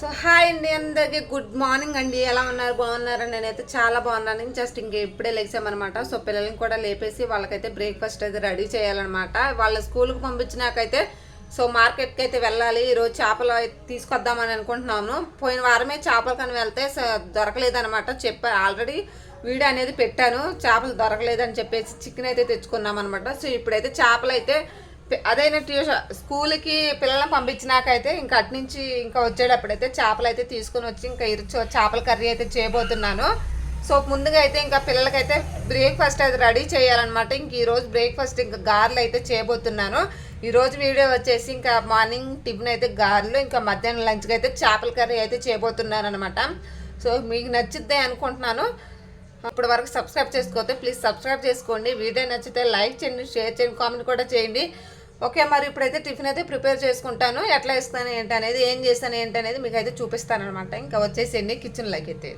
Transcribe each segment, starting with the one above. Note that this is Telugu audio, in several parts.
సో హాయ్ అండి అందరికీ. గుడ్ మార్నింగ్ అండి. ఎలా ఉన్నారు? బాగున్నారు? నేనైతే చాలా బాగున్నాను. జస్ట్ ఇంక ఇప్పుడే లేచామన్నమాట. సో పిల్లల్ని కూడా లేపేసి వాళ్ళకైతే బ్రేక్ఫాస్ట్ అయితే రెడీ చేయాలన్నమాట. వాళ్ళ స్కూల్కి పంపించినాకైతే సో మార్కెట్కి అయితే వెళ్ళాలి. ఈరోజు చేపలు అయితే తీసుకొద్దామని అనుకుంటున్నాను. పోయిన వారమే చేపలు కానీ వెళ్తే స- దొరకలేదన్నమాట. చెప్పా ఆల్రెడీ వీడియో అనేది పెట్టాను. చేపలు దొరకలేదని చెప్పేసి చికెన్ అయితే తెచ్చుకున్నాం అనమాట సో ఇప్పుడైతే చేపలు అయితే పి- ట్యూషన్ స్కూల్కి పిల్లల్ని పంపించినాకైతే ఇంకా అటు నుంచి ఇంకా వచ్చేటప్పుడైతే చేపలు అయితే తీసుకొని వచ్చి ఇంకా ఇరుచు చేపల కర్రీ అయితే చేయబోతున్నాను. సో ముందుగా అయితే ఇంకా పిల్లలకైతే బ్రేక్ఫాస్ట్ అయితే రెడీ చేయాలన్నమాట. ఇంక ఈరోజు బ్రేక్ఫాస్ట్ ఇంకా గారెలు అయితే చేయబోతున్నాను. ఈరోజు వీడియో వచ్చేసి ఇంకా మార్నింగ్ టిఫిన్ అయితే గారెలు ఇంకా మధ్యాహ్నం లంచ్కి అయితే చేపల కర్రీ అయితే చేయబోతున్నాను అనమాట సో మీకు నచ్చిద్దే అనుకుంటున్నాను. అప్పటి వరకు సబ్స్క్రైబ్ చేసుకోతే ప్లీజ్ సబ్స్క్రైబ్ చేసుకోండి. వీడియో నచ్చితే లైక్ చేయండి షేర్ చేయండి కామెంట్ కూడా చేయండి. ఓకే మరి ఇప్పుడైతే టిఫిన్ అయితే ప్రిపేర్ చేసుకుంటాను. ఎట్లా ఇస్తాను ఏంటి అనేది ఏం చేస్తాను ఏంటి అనేది మీకు అయితే చూపిస్తాను అనమాట ఇంకా వచ్చేసేయండి కిచెన్లోకి అయితే.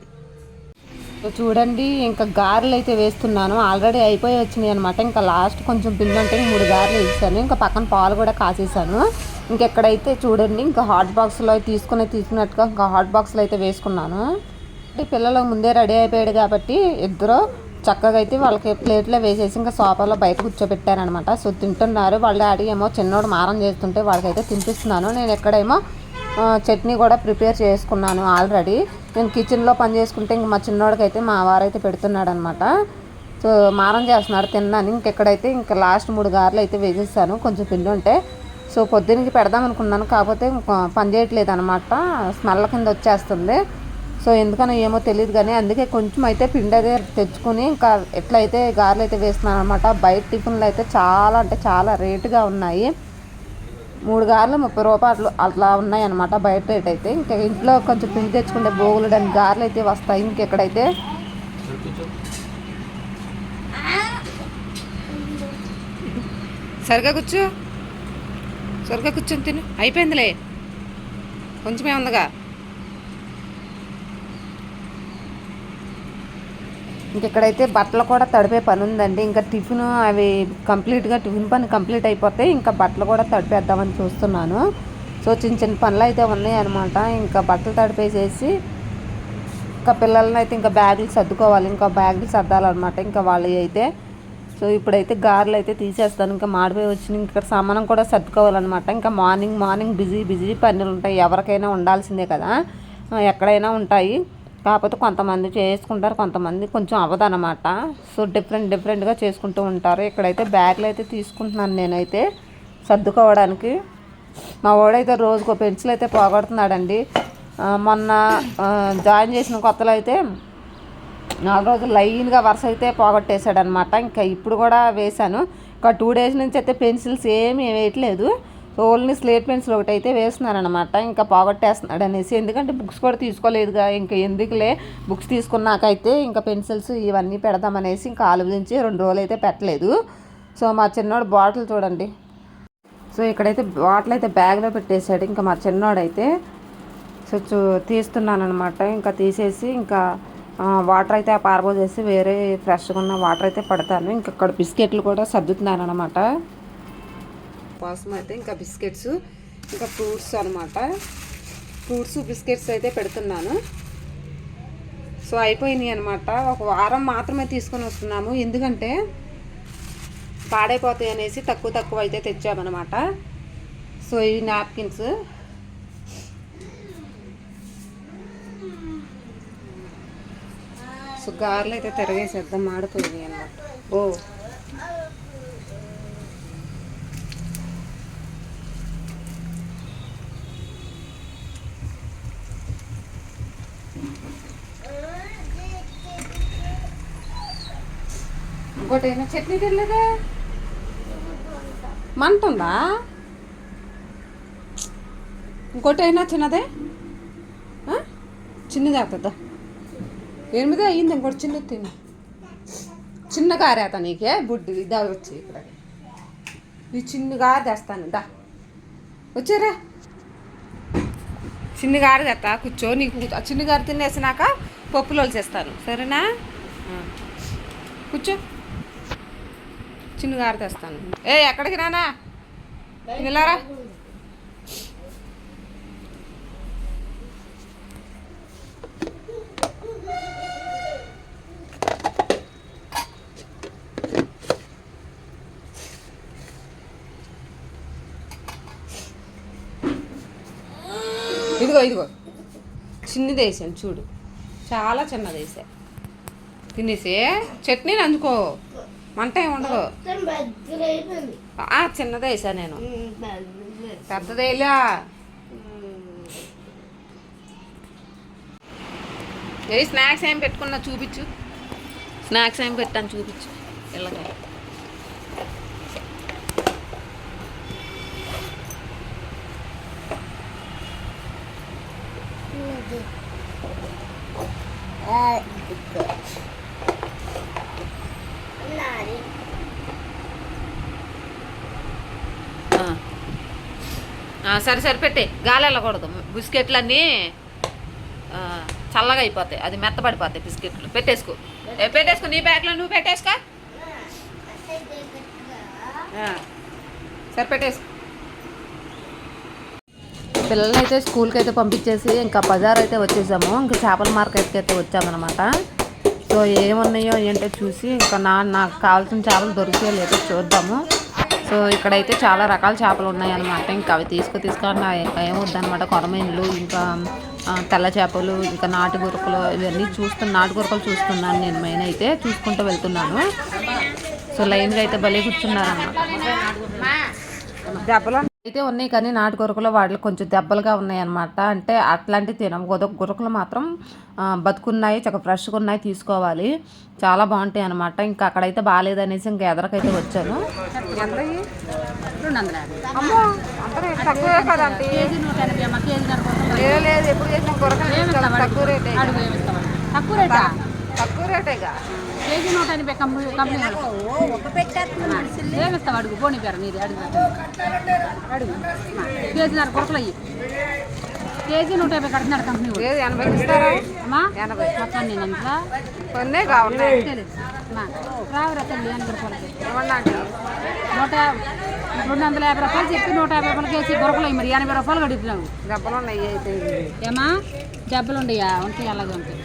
చూడండి ఇంకా గారెలు అయితే వేస్తున్నాను. ఆల్రెడీ అయిపోయి వచ్చినాయి అనమాట ఇంకా లాస్ట్ కొంచెం పిండి అంటే మూడు గారెలు వేసాను. ఇంకా పక్కన పాలు కూడా కాసేసాను. ఇంకెక్కడైతే చూడండి ఇంకా హాట్ బాక్స్లో తీసుకుని తీసుకున్నట్టుగా ఇంకా హాట్ బాక్స్లో అయితే వేసుకున్నాను. అంటే పిల్లలు ముందే రెడీ అయిపోయాడు కాబట్టి ఇద్దరు చక్కగా అయితే వాళ్ళకి ప్లేట్లో వేసేసి ఇంకా సోఫాలో బయట కూర్చోబెట్టారనమాట. సో తింటున్నారు. వాళ్ళ డాడీ ఏమో చిన్నోడు మారం చేస్తుంటే వాళ్ళకైతే తినిపిస్తున్నాను. నేను ఎక్కడేమో చట్నీ కూడా ప్రిపేర్ చేసుకున్నాను ఆల్రెడీ. నేను కిచెన్లో పని చేసుకుంటే ఇంక మా చిన్నోడికైతే అయితే మా వారైతే పెడుతున్నాడు అనమాట సో మారం చేస్తున్నాడు తిన్నాను. ఇంకెక్కడైతే ఇంకా లాస్ట్ మూడు గారెలు అయితే వేసేసాను. కొంచెం పిండి ఉంటే. సో పొద్దున్నకి పెడదాం అనుకున్నాను కాకపోతే పని చేయట్లేదు అనమాట స్మెల్ కింద వచ్చేస్తుంది. సో ఎందుకనో ఏమో తెలియదు కానీ అందుకే కొంచెం అయితే పిండి అయితే తెచ్చుకొని ఇంకా ఎట్లయితే గారెలు అయితే వేస్తున్నాను అనమాట బయట టిఫిన్లు అయితే చాలా అంటే చాలా రేటుగా ఉన్నాయి. మూడు గారెలు ముప్పై రూపాయలు అట్లా ఉన్నాయి అనమాట బయట రేట్ అయితే. ఇంకా ఇంట్లో కొంచెం పిండి తెచ్చుకుంటే బోగులు దాని గారెలు అయితే వస్తాయి. ఇంకెక్కడైతే? సరిగా కూర్చో. సరిగా కూర్చొని తిను. అయిపోయిందిలే. కొంచెమే ఉందిగా. ఇంకెక్కడైతే బట్టలు కూడా తడిపే పని ఉందండి ఇంకా టిఫిన్ అవి కంప్లీట్గా టిఫిన్ పని కంప్లీట్ అయిపోతే ఇంకా బట్టలు కూడా తడిపేద్దామని చూస్తున్నాను. సో చిన్న చిన్న పనులు అయితే ఉన్నాయి అనమాట ఇంకా బట్టలు తడిపేసేసి ఇంకా పిల్లల్ని అయితే ఇంకా బ్యాగులు సర్దుకోవాలి. ఇంకా బ్యాగులు సర్దాలన్నమాట. ఇంకా వాళ్ళు అయితే సో ఇప్పుడైతే గారెలు అయితే తీసేస్తాను. ఇంకా మాడిపోయి వచ్చి ఇంకా సామానం కూడా సర్దుకోవాలన్నమాట. ఇంకా మార్నింగ్ మార్నింగ్ బిజీ బిజీ పనులు ఉంటాయి ఎవరికైనా ఉండాల్సిందే కదా. ఎక్కడైనా ఉంటాయి. కాకపోతే కొంతమంది చేసుకుంటారు కొంతమంది కొంచెం అవ్వదన్నమాట సో డిఫరెంట్ డిఫరెంట్గా చేసుకుంటూ ఉంటారు. ఇక్కడైతే బ్యాగులు అయితే తీసుకుంటున్నాను నేనైతే సర్దుకోవడానికి. మా వాడైతే రోజుకో పెన్సిల్ అయితే పోగొడుతున్నాడండి. మొన్న జాయిన్ చేసిన కొత్తలో అయితే నాలుగు రోజులు లైన్గా వరుస అయితే పోగొట్టేశాడనమాట ఇంకా ఇప్పుడు కూడా వేశాను. ఇంకా టూ డేస్ నుంచి అయితే పెన్సిల్స్ ఏమీ వేయట్లేదు. ఓన్లీ స్లేట్ పెన్సిల్ ఒకటి అయితే వేస్తున్నారనమాట ఇంకా పోగొట్టేస్తున్నాడు అనేసి. ఎందుకంటే బుక్స్ కూడా తీసుకోలేదుగా. ఇంకా ఎందుకులే? బుక్స్ తీసుకున్నాకైతే ఇంకా పెన్సిల్స్ ఇవన్నీ పెడదామనేసి ఇంకా ఆలోచించి రెండు రోజులు అయితే పెట్టలేదు. సో మా చిన్నోడు బాటిల్ చూడండి. సో ఇక్కడైతే బాటిల్ అయితే బ్యాగ్లో పెట్టేశాడు. ఇంకా మా చిన్నోడైతే సో చూ తీస్తున్నాను అనమాట ఇంకా తీసేసి ఇంకా వాటర్ అయితే పారబోసేసి వేరే ఫ్రెష్గా ఉన్న వాటర్ అయితే పడతాను. ఇంకా అక్కడ బిస్కెట్లు కూడా సర్దుతున్నాను అనమాట కోసం అయితే ఇంకా బిస్కెట్స్ ఇంకా ఫ్రూట్స్ అనమాట ఫ్రూట్స్ బిస్కెట్స్ అయితే పెడుతున్నాను. సో అయిపోయినాయి అనమాట ఒక వారం మాత్రమే తీసుకొని వస్తున్నాము. ఎందుకంటే పాడైపోతాయి అనేసి తక్కువ తక్కువ అయితే తెచ్చామన్నమాట. సో ఈ నాప్కిన్స్ సో గారెలు అయితే తిరగేసేద్దాం. మాడిపోయింది అనమాట ఓ. ఇంకోటి చట్నీ తినలేదా? మంటుందా? ఇంకోటైనా ఇంకోటి అయినా చిన్నదే ఆ? చిన్నది ఎనిమిది అయ్యింది? ఇంకోటి చిన్నది తిను. చిన్న కారేత నీకే? బుడ్డి ఇదా వచ్చి ఇక్కడ. ఈ చిన్నగా తెస్తాను దా. వచ్చారా? చిన్న గారి తెస్తా కూర్చో. నీకు చిన్నగారు చిన్న తినేసినాక పప్పులోలు చేస్తాను. సరేనా? కూర్చో. చిన్న గారు తెస్తాను ఏ ఎక్కడికి రానా? వెళ్ళారా ఇదిగో ఇదిగో. చిన్నది వేసాను చూడు. చాలా చిన్నది వేసా తినేసి. చట్నీ నంచుకో మంట ఏమి ఉండదు ఆ, చిన్నదే వేసా నేను. పెద్దదేలా ఏ స్నాక్స్ ఏం పెట్టుకున్నా చూపించు. స్నాక్స్ ఏం పెట్టాను చూపించు. పిల్లగా ఆ. ఆ, సరే సరే పెట్టే గాలి వెళ్ళకూడదు. బిస్కెట్లన్నీ అన్నీ చల్లగా అయిపోతాయి. అది మెత్తపడిపోతాయి బిస్కెట్లు. పెట్టేసుకో. పెట్టేసుకో. నీ బ్యాగ్లో నువ్వు పెట్టేసుకో. సరిపెట్టేసుకో సరే పెట్టేసుకో. పిల్లల్ని అయితే స్కూల్కి అయితే పంపించేసి ఇంకా బజార్ అయితే వచ్చేసాము. ఇంకా చేపల మార్కెట్కి అయితే వచ్చామన్నమాట. సో ఏమున్నాయో ఏంటో చూసి ఇంకా నా నాకు కావాల్సిన చేపలు దొరికాయో లేదో చూద్దాము. సో ఇక్కడైతే చాలా రకాల చేపలు ఉన్నాయన్నమాట. ఇంకా అవి తీసుకు తీసుకొని ఏమొద్దనమాట కొరమీన్లు ఇంకా తెల్ల చేపలు ఇంకా నాటు గురకలు ఇవన్నీ చూస్తున్నా నాటు గురకలు చూస్తున్నాను నేను మెయిన్ అయితే. చూసుకుంటూ వెళ్తున్నాను. సో లైన్గా అయితే భలే కూర్చున్నారన్నమాట. దెబ్బలు అయితే ఉన్నాయి కానీ నాటు గురకలు వాటిలో కొంచెం దెబ్బలుగా ఉన్నాయి అనమాట అంటే అట్లాంటివి తినం గురకలు మాత్రం బతుకున్నాయి చక్కగా ఫ్రెష్గా ఉన్నాయి తీసుకోవాలి. చాలా బాగుంటాయి అనమాట ఇంకా అక్కడైతే బాగాలేదనేసి ఇంకా ఎదరకైతే వచ్చాను. తక్కువే రేటేగా? కేజీ నూట ఎనభై కంపెనీ కంపెనీ ఏమిస్తావు అడుగు పోనీ పేరు నీది అడుగు. అడుగు. కేజీ నర కొరకలు అయ్యి. కేజీ నూట యాభై కడుతున్నాడు కంపెనీ ఎనభై ఇస్తారా? అమ్మా? ఎనభై. మొత్తం నేను ఎంత కొన్నే కావాలి రావురా తల్లి ఎనభై రూపాయలకి. నూట రెండు వందల యాభై రూపాయలు చెప్పి నూట యాభై రూపాయలు కేజీ కొరకలు అయ్యి మరి ఎనభై రూపాయలు కడుగుతున్నావు దెబ్బలు ఉన్నాయి అయితే ఏమా? దెబ్బలు ఉండయా ఉంటాయి అలాగే ఉంటాయి.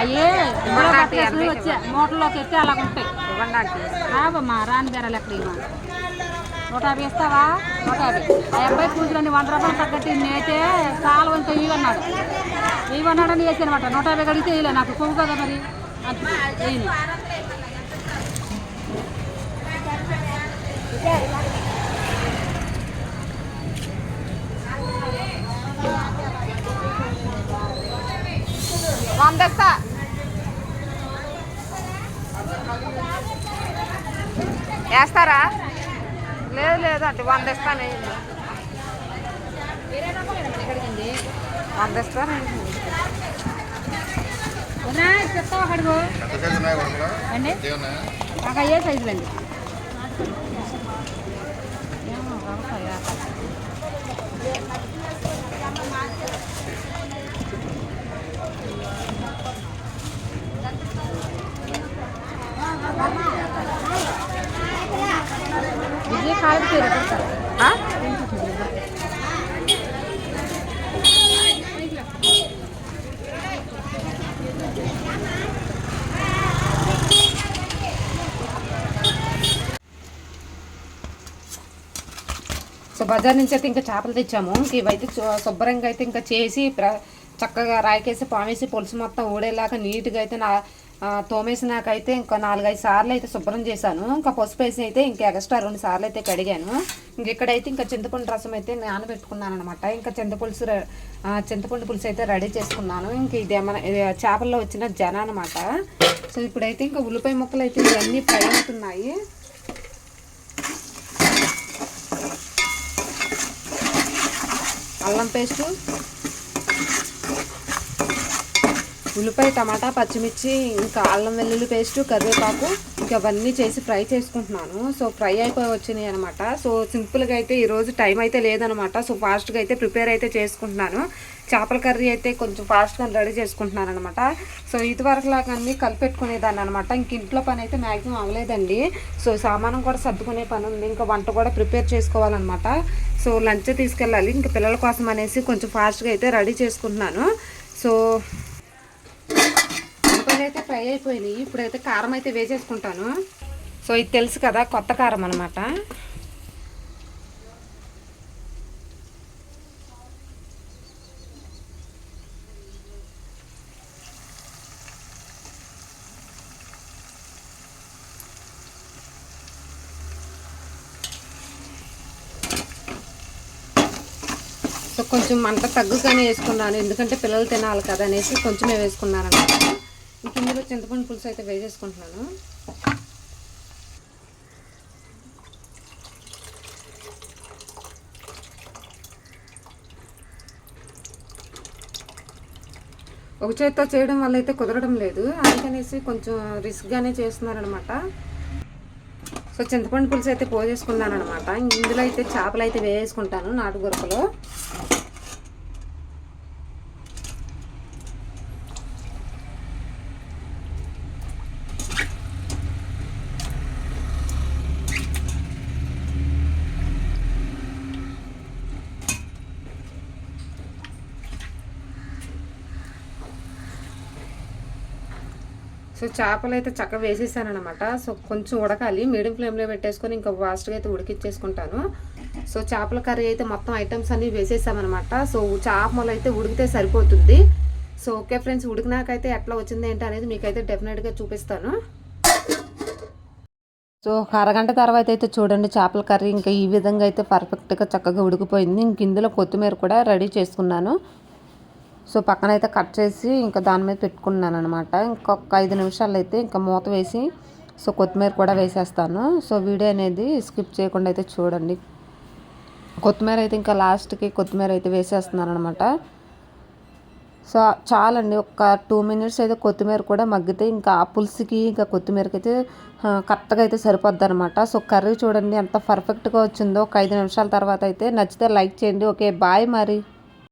అయ్యే ఇందులో వచ్చా మూటల్లోకి ఎత్తే అలాగ ఉంటాయి. రావమ్మా రాని బేరాలు ఎక్కడ నూట యాభై ఇస్తావా? నూట యాభై. ఆ అబ్బాయి పూజలన్నీ వంద రూపాయలు తగ్గట్టు నేతే చాలా వంత ఇవన్నాడు ఇవన్నాడని వేసాను అనమాట నూట యాభై కడిగితే వేయలే నాకు కొవ్వు కదా మరి? వేయను వంద ఇస్తా వేస్తారా? లేదు లేదు అంటే వంద ఇస్తాను వంద ఇస్తాను వదినా, చెప్తావా కడుగు ఎంత సైజు ఉన్నాయి వరకులు? అండి ఇదే ఉన్నాయా? నాకు ఏ సైజులు అండి ఇది కాయలు తీరు కొడతారు ఆ? సో బజార్ నుంచి అయితే ఇంకా చేపలు తెచ్చాము. ఇవైతే శుభ్రంగా అయితే ఇంకా చేసి చక్కగా రాయికేసి పామేసి పులుసు మొత్తం ఊడేలాగా నీట్గా అయితే నా తోమేసినాకైతే ఇంకా నాలుగైదు సార్లు అయితే శుభ్రం చేశాను. ఇంకా పసుపు వేసి అయితే ఇంకా ఎక్స్ట్రా రెండు సార్లు అయితే కడిగాను. ఇంక ఇక్కడైతే ఇంకా చింతపండు రసం అయితే నానబెట్టుకున్నాను అనమాట ఇంకా చింతపులుసు చింతపండు పులుసు అయితే రెడీ చేసుకున్నాను. ఇంక ఇది మన చేపల్లో వచ్చిన జన అనమాట సో ఇప్పుడైతే ఇంకా ఉల్లిపాయ ముక్కలు అయితే ఇవన్నీ ఫ్రై అవుతున్నాయి. అల్లం పేస్టు ఉల్లిపాయ టమాటా పచ్చిమిర్చి ఇంకా అల్లం వెల్లుల్లి పేస్టు కరివేపాకు ఇంకా అవన్నీ చేసి ఫ్రై చేసుకుంటున్నాను. సో ఫ్రై అయిపోయి వచ్చినాయి అనమాట సో సింపుల్గా అయితే ఈరోజు టైం అయితే లేదనమాట సో ఫాస్ట్గా అయితే ప్రిపేర్ అయితే చేసుకుంటున్నాను. చేపల కర్రీ అయితే కొంచెం ఫాస్ట్గా రెడీ చేసుకుంటున్నాను అనమాట సో ఇదివరకు లాగా అన్నీ కలిపెట్టుకునేదాన్ని అనమాట ఇంక ఇంట్లో పని అయితే మ్యాక్సిమం అవ్వలేదండి. సో సామానం కూడా సర్దుకునే పని ఉంది. ఇంకా వంట కూడా ప్రిపేర్ చేసుకోవాలన్నమాట. సో లంచ్ తీసుకెళ్ళాలి. ఇంకా పిల్లల కోసం అనేసి కొంచెం ఫాస్ట్గా అయితే రెడీ చేసుకుంటున్నాను. సో అయితే ఫ్రై అయిపోయినాయి. ఇప్పుడైతే కారం అయితే వేసేసుకుంటాను. సో ఇది తెలుసు కదా కొత్త కారం అనమాట సో కొంచెం మంట తగ్గుగానే వేసుకున్నాను. ఎందుకంటే పిల్లలు తినాలి కదా అనేసి కొంచెమే వేసుకున్నాను అనమాట చింతపండు పులుసు అయితే వేసేసుకుంటున్నాను. ఒక చేత్తో చేయడం వల్ల అయితే కుదరడం లేదు. అందుకనేసి కొంచెం రిస్క్గానే చేస్తున్నారనమాట. సో చింతపండు పులుసు అయితే పోసేసుకున్నాను అనమాట ఇందులో అయితే చేపలు అయితే వేసుకుంటాను నాటు సో చేపలు అయితే చక్కగా వేసేసాను అనమాట సో కొంచెం ఉడకాలి. మీడియం ఫ్లేమ్లో పెట్టేసుకొని ఇంకా ఫాస్ట్గా అయితే ఉడికిచ్చేసుకుంటాను. సో చేపల కర్రీ అయితే మొత్తం ఐటమ్స్ అన్నీ వేసేసామన్నమాట. సో చేపలు అయితే ఉడికితే సరిపోతుంది. సో ఓకే ఫ్రెండ్స్ ఉడికినాకైతే ఎట్లా వచ్చింది ఏంటి అనేది మీకైతే డెఫినెట్గా చూపిస్తాను. సో ఒక అరగంట తర్వాత అయితే చూడండి చేపల కర్రీ ఇంకా ఈ విధంగా అయితే పర్ఫెక్ట్గా చక్కగా ఉడికిపోయింది. ఇంక ఇందులో కొత్తిమీర కూడా రెడీ చేసుకున్నాను. సో పక్కన అయితే కట్ చేసి ఇంకా దాని మీద పెట్టుకున్నాను అనమాట ఇంకొక ఐదు నిమిషాలు అయితే ఇంకా మూత వేసి సో కొత్తిమీర కూడా వేసేస్తాను. సో వీడియో అనేది స్కిప్ చేయకుండా అయితే చూడండి. కొత్తిమీర అయితే ఇంకా లాస్ట్కి కొత్తిమీర అయితే వేసేస్తున్నాను అనమాట సో చాలండి ఒక టూ మినిట్స్ అయితే కొత్తిమీర కూడా మగ్గితే ఇంకా ఆ పులుసుకి ఇంకా కొత్తిమీరకి అయితే కరెక్ట్గా అయితే సరిపోద్ది అనమాట సో కర్రీ చూడండి ఎంత పర్ఫెక్ట్గా వచ్చిందో. ఒక ఐదు నిమిషాల తర్వాత అయితే నచ్చితే లైక్ చేయండి. ఓకే బాయ్ మరి.